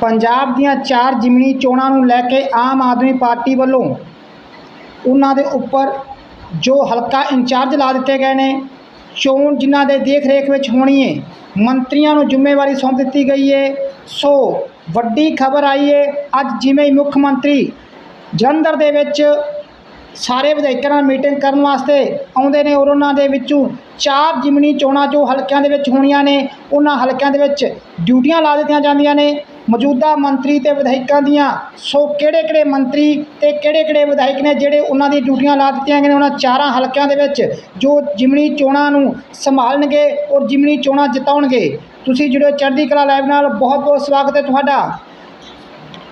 ਪੰਜਾਬ ਦੀਆਂ ਚਾਰ ਜ਼ਿਮਨੀ ਚੋਣਾਂ ਨੂੰ ਲੈ ਕੇ ਆਮ ਆਦਮੀ ਪਾਰਟੀ ਵੱਲੋਂ ਉਹਨਾਂ ਦੇ ਉੱਪਰ ਜੋ ਹਲਕਾ ਇੰਚਾਰਜ ਲਾ ਦਿੱਤੇ ਗਏ ਨੇ, ਚੋਣ ਜਿਨ੍ਹਾਂ ਦੇ ਦੇਖ ਰੇਖ ਵਿੱਚ ਹੋਣੀ ਹੈ ਮੰਤਰੀਆਂ ਨੂੰ ਜ਼ਿੰਮੇਵਾਰੀ ਸੌਂਪ ਦਿੱਤੀ ਗਈ ਹੈ ਸੋ ਵੱਡੀ ਖਬਰ ਆਈ ਹੈ ਅੱਜ ਜਿਵੇਂ ਹੀ ਮੁੱਖ ਮੰਤਰੀ ਜਲੰਧਰ ਦੇ ਵਿੱਚ ਸਾਰੇ ਵਿਧਾਇਕਾਂ ਨਾਲ ਮੀਟਿੰਗ ਕਰਨ ਵਾਸਤੇ ਆਉਂਦੇ ਨੇ ਔਰ ਉਹਨਾਂ ਦੇ ਵਿੱਚੋਂ ਚਾਰ ਜਿਮਨੀ ਚੋਣਾਂ ਜੋ ਹਲਕਿਆਂ ਦੇ ਵਿੱਚ ਹੋਣੀਆਂ ਨੇ, ਉਹਨਾਂ ਹਲਕਿਆਂ ਦੇ ਵਿੱਚ ਡਿਊਟੀਆਂ ਲਾ ਦਿੱਤੀਆਂ ਜਾਂਦੀਆਂ ਨੇ। ਮੌਜੂਦਾ ਮੰਤਰੀ ਤੇ ਵਿਧਾਇਕਾਂ ਦੀਆਂ, ਸੋ ਕਿਹੜੇ ਕਿਹੜੇ ਮੰਤਰੀ ਤੇ ਕਿਹੜੇ ਕਿਹੜੇ ਵਿਧਾਇਕ ਨੇ ਜਿਹੜੇ ਉਹਨਾਂ ਦੀ ਡਿਊਟੀਆਂ ਲਾ ਦਿੱਤੀਆਂ ਗਈਆਂ ਨੇ ਉਹਨਾਂ ਚਾਰਾਂ ਹਲਕਿਆਂ ਦੇ ਵਿੱਚ, ਜੋ ਜਿਮਨੀ ਚੋਣਾਂ ਨੂੰ ਸੰਭਾਲਣਗੇ ਔਰ ਜਿਮਨੀ ਚੋਣਾਂ ਜਿਤਾਉਣਗੇ। ਤੁਸੀਂ ਜਿਹੜੇ ਚੜ੍ਹਦੀ ਕਲਾ ਲਾਈਵ ਨਾਲ ਬਹੁਤ ਬਹੁਤ ਸਵਾਗਤ ਹੈ ਤੁਹਾਡਾ।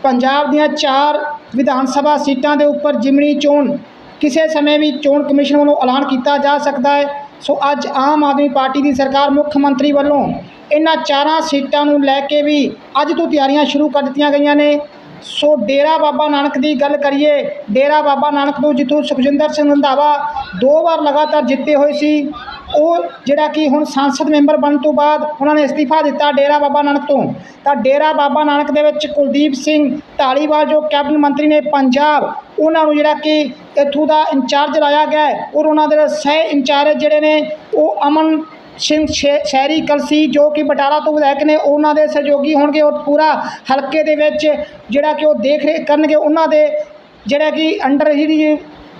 ਪੰਜਾਬ ਦੀਆਂ ਚਾਰ ਵਿਧਾਨ ਸਭਾ ਸੀਟਾਂ ਦੇ ਉੱਪਰ ਜਿਮਣੀ ਚੋਣ, ਕਿਸੇ ਸਮੇਂ ਵੀ ਚੋਣ ਕਮਿਸ਼ਨ ਵੱਲੋਂ ਐਲਾਨ ਕੀਤਾ ਜਾ ਸਕਦਾ ਹੈ। ਸੋ ਅੱਜ ਆਮ ਆਦਮੀ ਪਾਰਟੀ ਦੀ ਸਰਕਾਰ ਮੁੱਖ ਮੰਤਰੀ ਵੱਲੋਂ ਇਹਨਾਂ ਚਾਰਾਂ ਸੀਟਾਂ ਨੂੰ ਲੈ ਕੇ ਵੀ ਅੱਜ ਤੋਂ ਤਿਆਰੀਆਂ ਸ਼ੁਰੂ ਕਰ ਦਿੱਤੀਆਂ ਗਈਆਂ ਨੇ। ਸੋ ਡੇਰਾ ਬਾਬਾ ਨਾਨਕ ਦੀ ਗੱਲ ਕਰੀਏ, ਡੇਰਾ ਬਾਬਾ ਨਾਨਕ ਤੋਂ ਜਿੱਥੋਂ ਸੁਖਜਿੰਦਰ ਸਿੰਘ ਰੰਧਾਵਾ ਦੋ ਵਾਰ ਲਗਾਤਾਰ ਜਿੱਤੇ ਹੋਏ ਸੀ, ਉਹ ਜਿਹੜਾ ਕਿ ਹੁਣ ਸੰਸਦ ਮੈਂਬਰ ਬਣਨ ਤੋਂ ਬਾਅਦ ਉਹਨਾਂ ਨੇ ਅਸਤੀਫਾ ਦਿੱਤਾ ਡੇਰਾ ਬਾਬਾ ਨਾਨਕ ਤੋਂ। ਤਾਂ ਡੇਰਾ ਬਾਬਾ ਨਾਨਕ ਦੇ ਵਿੱਚ ਕੁਲਦੀਪ ਸਿੰਘ ਢਾਲੀਵਾਲ ਜੋ ਕੈਬਨਿਟ ਮੰਤਰੀ ਨੇ ਪੰਜਾਬ, ਉਹਨਾਂ ਨੂੰ ਜਿਹੜਾ ਕਿ ਇੱਥੋਂ ਦਾ ਇੰਚਾਰਜ ਲਾਇਆ ਗਿਆ ਔਰ ਉਹਨਾਂ ਦੇ ਸਹਿ ਇੰਚਾਰਜ ਜਿਹੜੇ ਨੇ, ਉਹ ਅਮਨ ਸ਼ਹਿਰੀ ਕਲਸੀ ਜੋ ਕਿ ਬਟਾਲਾ ਤੋਂ ਵਿਧਾਇਕ ਨੇ, ਉਹਨਾਂ ਦੇ ਸਹਿਯੋਗੀ ਹੋਣਗੇ ਔਰ ਪੂਰਾ ਹਲਕੇ ਦੇ ਵਿੱਚ ਜਿਹੜਾ ਕਿ ਉਹ ਦੇਖ ਰੇਖ ਕਰਨਗੇ, ਉਹਨਾਂ ਦੇ ਜਿਹੜਾ ਕਿ ਅੰਡਰ ਜਿਹੜੀ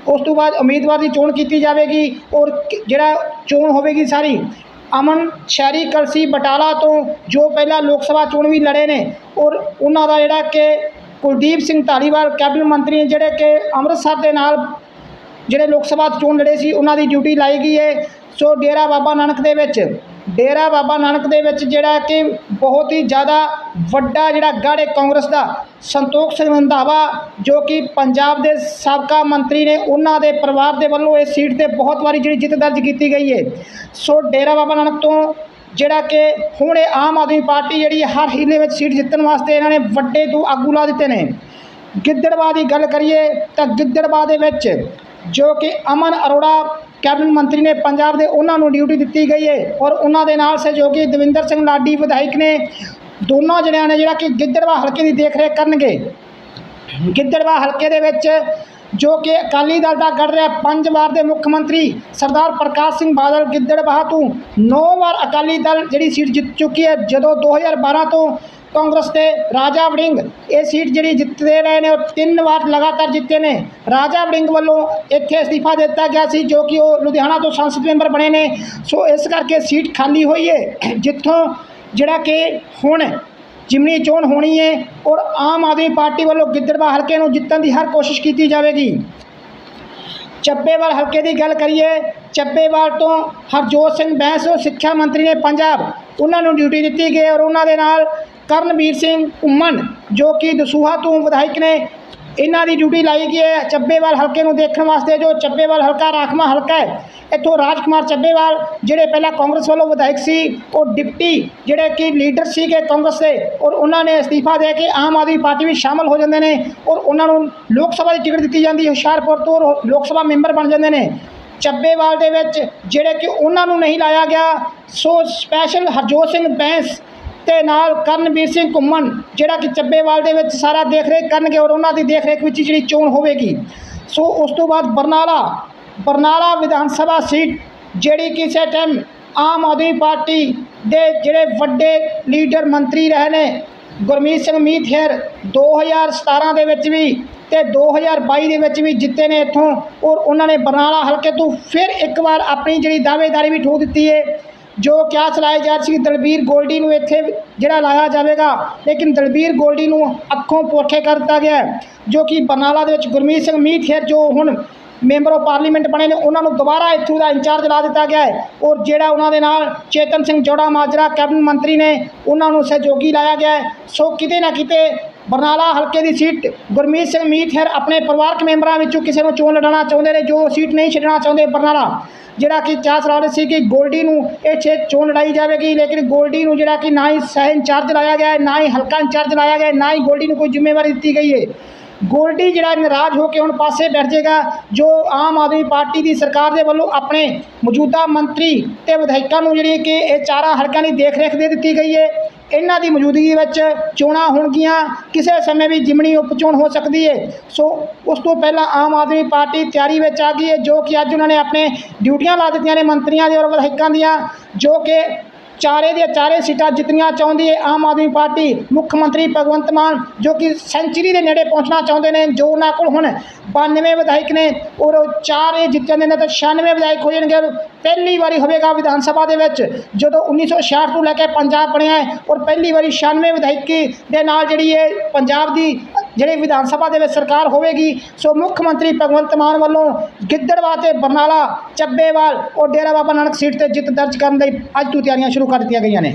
ਉਸ ਤੋਂ ਬਾਅਦ ਉਮੀਦਵਾਰ ਦੀ ਚੋਣ ਕੀਤੀ ਜਾਵੇਗੀ ਔਰ ਜਿਹੜਾ ਚੋਣ ਹੋਵੇਗੀ ਸਾਰੀ। ਅਮਨ ਸ਼ਹਿਰੀ ਕਲਸੀ ਬਟਾਲਾ ਤੋਂ ਜੋ ਪਹਿਲਾਂ ਲੋਕ ਸਭਾ ਚੋਣ ਵੀ ਲੜੇ ਨੇ ਔਰ ਉਹਨਾਂ ਦਾ ਜਿਹੜਾ ਕਿ ਕੁਲਦੀਪ ਸਿੰਘ ਧਾਲੀਵਾਲ, ਕੈਬਨਿਟ ਮੰਤਰੀ ਨੇ ਜਿਹੜੇ ਕਿ ਅੰਮ੍ਰਿਤਸਰ ਦੇ ਨਾਲ ਜਿਹੜੇ ਲੋਕ ਸਭਾ ਚੋਣ ਲੜੇ ਸੀ, ਉਹਨਾਂ ਦੀ ਡਿਊਟੀ ਲਾਈ ਗਈ ਹੈ। ਸੋ ਡੇਰਾ ਬਾਬਾ ਨਾਨਕ ਦੇ ਵਿੱਚ, ਡੇਰਾ ਬਾਬਾ ਨਾਨਕ ਦੇ ਵਿੱਚ ਜਿਹੜਾ ਕਿ ਬਹੁਤ ਹੀ ਜ਼ਿਆਦਾ ਵੱਡਾ ਜਿਹੜਾ ਗੜ੍ਹ ਹੈ ਕਾਂਗਰਸ ਦਾ, ਸੰਤੋਖ ਸਿੰਘ ਰੰਧਾਵਾ ਜੋ ਕਿ ਪੰਜਾਬ ਦੇ ਸਾਬਕਾ ਮੰਤਰੀ ਨੇ ਉਹਨਾਂ ਦੇ ਪਰਿਵਾਰ ਦੇ ਵੱਲੋਂ ਇਸ ਸੀਟ ਤੇ ਬਹੁਤ ਵਾਰੀ ਜਿਹੜੀ ਜਿੱਤ ਦਰਜ ਕੀਤੀ ਗਈ ਹੈ। ਸੋ ਡੇਰਾ ਬਾਬਾ ਨਾਨਕ ਤੋਂ ਜਿਹੜਾ ਕਿ ਹੁਣ ਇਹ ਆਮ ਆਦਮੀ ਪਾਰਟੀ ਜਿਹੜੀ ਹਰ ਹੀਲੇ ਵਿੱਚ ਸੀਟ ਜਿੱਤਣ ਵਾਸਤੇ ਇਹਨਾਂ ਨੇ ਵੱਡੇ ਤੋਂ ਆਗੂ ਲਾ ਦਿੱਤੇ ਨੇ। ਗਿੱਦੜਵਾ ਦੀ ਗੱਲ ਕਰੀਏ ਤਾਂ ਗਿੱਦੜਵਾ ਦੇ ਵਿੱਚ ਜੋ ਕਿ ਅਮਨ ਅਰੋੜਾ ਕੈਬਨਿਟ ਮੰਤਰੀ ਨੇ ਪੰਜਾਬ ਦੇ ਉਹਨਾਂ ਨੂੰ ਡਿਊਟੀ ਦਿੱਤੀ ਗਈ ਹੈ ਔਰ ਉਹਨਾਂ ਦੇ ਨਾਲ ਸਹਿਯੋਗੀ ਦਵਿੰਦਰ ਸਿੰਘ ਲਾਡੀ ਵਿਧਾਇਕ ਨੇ ਦੋਨੋਂ ਜਣਿਆਂ ਨੇ ਜਿਹੜਾ ਕਿ ਗਿੱਦੜਬਾਹ ਹਲਕੇ ਦੀ ਦੇਖਰੇਖ ਕਰਨਗੇ। ਗਿੱਦੜਵਾ ਹਲਕੇ ਦੇ ਵਿੱਚ ਜੋ ਕਿ ਅਕਾਲੀ ਦਲ ਦਾ ਗੜ ਰਿਹਾ, ਪੰਜ ਵਾਰ ਦੇ ਮੁੱਖ ਮੰਤਰੀ ਸਰਦਾਰ ਪ੍ਰਕਾਸ਼ ਸਿੰਘ ਬਾਦਲ ਗਿੱਦੜਬਾਹ ਤੋਂ 9 ਵਾਰ ਅਕਾਲੀ ਦਲ ਜਿਹੜੀ ਸੀਟ ਜਿੱਤ ਚੁੱਕੀ ਹੈ। ਜਦੋਂ 2012 ਤੋਂ ਕਾਂਗਰਸ ਦੇ ਰਾਜਾ ਵੜਿੰਗ, ਇਹ ਸੀਟ ਜਿਹੜੀ ਜਿੱਤਦੇ ਰਹੇ ਨੇ, ਉਹ ਤਿੰਨ ਵਾਰ ਲਗਾਤਾਰ ਜਿੱਤੇ ਨੇ। ਰਾਜਾ ਵੜਿੰਗ ਵੱਲੋਂ ਇੱਥੇ ਅਸਤੀਫਾ ਦਿੱਤਾ ਗਿਆ ਸੀ, ਜੋ ਕਿ ਉਹ ਲੁਧਿਆਣਾ ਤੋਂ ਸੰਸਦ ਮੈਂਬਰ ਬਣੇ ਨੇ। ਸੋ ਇਸ ਕਰਕੇ ਸੀਟ ਖਾਲੀ ਹੋਈ ਹੈ ਜਿੱਥੋਂ ਜਿਹੜਾ ਕਿ ਹੁਣ ਜਿਮਨੀ ਚੋਣ ਹੋਣੀ ਹੈ ਔਰ ਆਮ ਆਦਮੀ ਪਾਰਟੀ ਵੱਲੋਂ ਗਿੱਦੜਬਾਹ ਹਲਕੇ ਨੂੰ ਜਿੱਤਣ ਦੀ ਹਰ ਕੋਸ਼ਿਸ਼ ਕੀਤੀ ਜਾਵੇਗੀ। ਚੱਬੇਵਾਲ ਹਲਕੇ ਦੀ ਗੱਲ ਕਰੀਏ, ਚੱਬੇਵਾਲ ਤੋਂ ਹਰਜੋਤ ਸਿੰਘ ਬੈਂਸ ਜੋ ਸਿੱਖਿਆ ਮੰਤਰੀ ਨੇ ਪੰਜਾਬ, ਉਹਨਾਂ ਨੂੰ ਡਿਊਟੀ ਦਿੱਤੀ ਗਈ ਔਰ ਉਹਨਾਂ ਦੇ ਨਾਲ ਕਰਨਵੀਰ ਸਿੰਘ ਘੁੰਮਣ, ਜੋ ਕਿ ਦਸੂਹਾ ਤੋਂ ਵਿਧਾਇਕ ਨੇ। ਇਹਨਾਂ ਦੀ ਡਿਊਟੀ ਲਾਈ ਗਈ ਹੈ ਚੱਬੇਵਾਲ ਹਲਕੇ ਨੂੰ ਦੇਖਣ ਵਾਸਤੇ, ਜੋ ਚੱਬੇਵਾਲ ਹਲਕਾ ਰਾਖਮਾ ਹਲਕਾ ਹੈ। ਇੱਥੋਂ ਰਾਜਕੁਮਾਰ ਚੱਬੇਵਾਲ, ਜਿਹੜੇ ਪਹਿਲਾਂ ਕਾਂਗਰਸ ਵੱਲੋਂ ਵਿਧਾਇਕ ਸੀ, ਉਹ ਡਿਪਟੀ ਜਿਹੜੇ ਕਿ ਲੀਡਰ ਸੀਗੇ ਕਾਂਗਰਸ ਦੇ, ਔਰ ਉਹਨਾਂ ਨੇ ਅਸਤੀਫਾ ਦੇ ਕੇ ਆਮ ਆਦਮੀ ਪਾਰਟੀ ਵਿੱਚ ਸ਼ਾਮਲ ਹੋ ਜਾਂਦੇ ਨੇ, ਔਰ ਉਹਨਾਂ ਨੂੰ ਲੋਕ ਸਭਾ ਦੀ ਟਿਕਟ ਦਿੱਤੀ ਜਾਂਦੀ ਹੈ। ਹੁਸ਼ਿਆਰਪੁਰ ਤੋਂ ਲੋਕ ਸਭਾ ਮੈਂਬਰ ਬਣ ਜਾਂਦੇ ਨੇ। ਚੱਬੇਵਾਲ ਦੇ ਵਿੱਚ ਜਿਹੜੇ ਕਿ ਉਹਨਾਂ ਨੂੰ ਨਹੀਂ ਲਾਇਆ ਗਿਆ, ਸੋ ਸਪੈਸ਼ਲ ਹਰਜੋਤ ਸਿੰਘ ਬੈਂਸ ਤੇ ਨਾਲ ਕਰਨਵੀਰ ਸਿੰਘ ਘੁੰਮਣ, ਜਿਹੜਾ ਕਿ ਚੱਬੇਵਾਲ ਦੇ ਵਿੱਚ ਸਾਰਾ ਦੇਖ ਰੇਖ ਕਰਨਗੇ ਔਰ ਉਹਨਾਂ ਦੀ ਦੇਖ ਰੇਖ ਵਿੱਚ ਜਿਹੜੀ ਚੋਣ ਹੋਵੇਗੀ। ਸੋ ਉਸ ਤੋਂ ਬਾਅਦ ਬਰਨਾਲਾ ਬਰਨਾਲਾ ਵਿਧਾਨ ਸਭਾ ਸੀਟ, ਜਿਹੜੀ ਕਿਸੇ ਟਾਈਮ ਆਮ ਆਦਮੀ ਪਾਰਟੀ ਦੇ ਜਿਹੜੇ ਵੱਡੇ ਲੀਡਰ ਮੰਤਰੀ ਰਹੇ ਨੇ, ਗੁਰਮੀਤ ਸਿੰਘ ਮੀਥੇਰ 2017 ਦੇ ਵਿੱਚ ਵੀ ਤੇ 2022 ਦੇ ਵਿੱਚ ਵੀ ਜਿੱਤੇ ਨੇ ਇੱਥੋਂ ਔਰ ਉਹਨਾਂ ਨੇ ਬਰਨਾਲਾ ਹਲਕੇ ਤੋਂ ਫਿਰ ਇੱਕ ਵਾਰ ਆਪਣੀ ਜਿਹੜੀ ਦਾਅਵੇਦਾਰੀ ਵੀ ਠੋਕ ਦਿੱਤੀ ਹੈ ਜੋ ਕਿਆ ਚਲਾਏ ਜਾ ਰਹੀ ਸੀ ਦਲਬੀਰ ਗੋਲਡੀ ਨੂੰ ਇੱਥੇ ਜਿਹੜਾ ਲਾਇਆ ਜਾਵੇਗਾ, ਲੇਕਿਨ ਦਲਬੀਰ ਗੋਲਡੀ ਨੂੰ ਅੱਖੋਂ ਪੋਖੇ ਕਰ ਦਿੱਤਾ ਗਿਆ ਜੋ ਕਿ ਬਰਨਾਲਾ ਦੇ ਵਿੱਚ ਗੁਰਮੀਤ ਸਿੰਘ ਮੀਥੇਰ ਜੋ ਹੁਣ ਮੈਂਬਰ ਆਫ ਪਾਰਲੀਮੈਂਟ ਬਣੇ ਨੇ, ਉਹਨਾਂ ਨੂੰ ਦੁਬਾਰਾ ਇੱਥੋਂ ਦਾ ਇੰਚਾਰਜ ਲਾ ਦਿੱਤਾ ਗਿਆ ਹੈ ਔਰ ਜਿਹੜਾ ਉਹਨਾਂ ਦੇ ਨਾਲ ਚੇਤਨ ਸਿੰਘ ਜੋੜਾ ਮਾਜਰਾ, ਕੈਬਨਿਟ ਮੰਤਰੀ ਨੇ, ਉਹਨਾਂ ਨੂੰ ਸਹਿਯੋਗੀ ਲਾਇਆ ਗਿਆ ਹੈ। ਸੋ ਕਿਤੇ ਨਾ ਕਿਤੇ ਬਰਨਾਲਾ ਹਲਕੇ ਦੀ ਸੀਟ ਗੁਰਮੀਤ ਸਿੰਘ ਮੀਥੇਰ ਆਪਣੇ ਪਰਿਵਾਰਕ ਮੈਂਬਰਾਂ ਵਿੱਚੋਂ ਕਿਸੇ ਨੂੰ ਚੋਣ ਲੜਾਉਣਾ ਚਾਹੁੰਦੇ ਨੇ, ਜੋ ਸੀਟ ਨਹੀਂ ਛੱਡਣਾ ਚਾਹੁੰਦੇ ਬਰਨਾਲਾ। ਜਿਹੜਾ ਕਿ ਚਾਸ ਰਾੜੇ ਸੀ ਕਿ ਗੋਲਡੀ ਨੂੰ ਇਹ ਛੇ ਚੋਣ ਲੜਾਈ ਜਾਵੇਗੀ, ਲੇਕਿਨ ਗੋਲਡੀ ਨੂੰ ਜਿਹੜਾ ਕਿ ਨਾ ਹੀ ਸਹਿ ਇੰਚਾਰਜ ਲਾਇਆ ਗਿਆ ਹੈ, ਨਾ ਹੀ ਹਲਕਾ ਇੰਚਾਰਜ ਲਾਇਆ ਗਿਆ ਹੈ, ਨਾ ਹੀ ਗੋਲਡੀ ਨੂੰ ਕੋਈ ਜ਼ਿੰਮੇਵਾਰੀ ਦਿੱਤੀ ਗਈ ਹੈ। ਗੋਲਡੀ ਜਿਹੜਾ ਨਾਰਾਜ਼ ਹੋ ਕੇ ਹੁਣ ਪਾਸੇ ਬੈਠ ਜਾਏਗਾ, ਜੋ ਆਮ ਆਦਮੀ ਪਾਰਟੀ ਦੀ ਸਰਕਾਰ ਦੇ ਵੱਲੋਂ ਆਪਣੇ ਮੌਜੂਦਾ ਮੰਤਰੀ ਤੇ ਵਿਧਾਇਕਾਂ ਨੂੰ ਜਿਹੜੀ ਕਿ ਇਹ ਚਾਰਾਂ ਹਲਕਿਆਂ ਦੀ ਦੇਖ ਰੇਖ ਦੇ ਦਿੱਤੀ ਗਈ ਹੈ। ਇਹਨਾਂ ਦੀ ਮੌਜੂਦਗੀ ਵਿੱਚ ਚੋਣਾਂ ਹੋਣਗੀਆਂ, ਕਿਸੇ ਸਮੇਂ ਵੀ ਜਿਮਣੀ ਉਪਚੋਣ ਹੋ ਸਕਦੀ ਹੈ ਸੋ ਉਸ ਤੋਂ ਪਹਿਲਾਂ ਆਮ ਆਦਮੀ ਪਾਰਟੀ ਤਿਆਰੀ ਵਿੱਚ ਆ ਗਈ ਹੈ ਜੋ ਕਿ ਅੱਜ ਉਹਨਾਂ ਨੇ ਆਪਣੇ ਡਿਊਟੀਆਂ ਲਾ ਦਿੱਤੀਆਂ ਨੇ ਮੰਤਰੀਆਂ ਦੇ ਔਰ ਵਿਧਾਇਕਾਂ ਦੀਆਂ, ਜੋ ਕਿ ਚਾਰੇ ਦੀਆਂ ਚਾਰੇ ਸੀਟਾਂ ਜਿੱਤਣੀਆਂ ਚਾਹੁੰਦੀ ਹੈ ਆਮ ਆਦਮੀ ਪਾਰਟੀ, ਮੁੱਖ ਮੰਤਰੀ ਭਗਵੰਤ ਮਾਨ, ਜੋ ਕਿ ਸੈਂਚਰੀ ਦੇ ਨੇੜੇ ਪਹੁੰਚਣਾ ਚਾਹੁੰਦੇ ਨੇ, ਜੋ ਉਹਨਾਂ ਕੋਲ ਹੁਣ 92 ਵਿਧਾਇਕ ਨੇ, ਔਰ ਉਹ ਚਾਰ ਇਹ ਜਿੱਤ ਜਾਂਦੇ ਨੇ, ਤਾਂ 96 ਵਿਧਾਇਕ ਹੋ ਜਾਣਗੇ, ਔਰ ਪਹਿਲੀ ਵਾਰੀ ਹੋਵੇਗਾ ਵਿਧਾਨ ਸਭਾ ਦੇ ਵਿੱਚ, ਜਦੋਂ 1966 ਤੋਂ ਲੈ ਕੇ ਪੰਜਾਬ ਬਣਿਆ ਹੈ, ਔਰ ਪਹਿਲੀ ਵਾਰੀ 96 ਵਿਧਾਇਕੀ ਦੇ ਨਾਲ ਜਿਹੜੀ ਹੈ ਪੰਜਾਬ ਦੀ ਜਿਹੜੀ ਵਿਧਾਨ ਸਭਾ ਦੇ ਵਿੱਚ ਸਰਕਾਰ ਹੋਵੇਗੀ, ਸੋ ਮੁੱਖ ਮੰਤਰੀ ਭਗਵੰਤ ਮਾਨ ਵੱਲੋਂ ਗਿੱਦੜਵਾ ਤੇ ਬਰਨਾਲਾ, ਚੱਬੇਵਾਲ ਔਰ ਡੇਰਾ ਬਾਬਾ ਨਾਨਕ ਸੀਟ ਤੇ ਜਿੱਤ ਦਰਜ ਕਰਨ ਲਈ ਅੱਜ ਤੋਂ ਤਿਆਰੀਆਂ ਸ਼ੁਰੂ ਕਰ ਦਿੱਤੀਆਂ ਗਈਆਂ ਨੇ।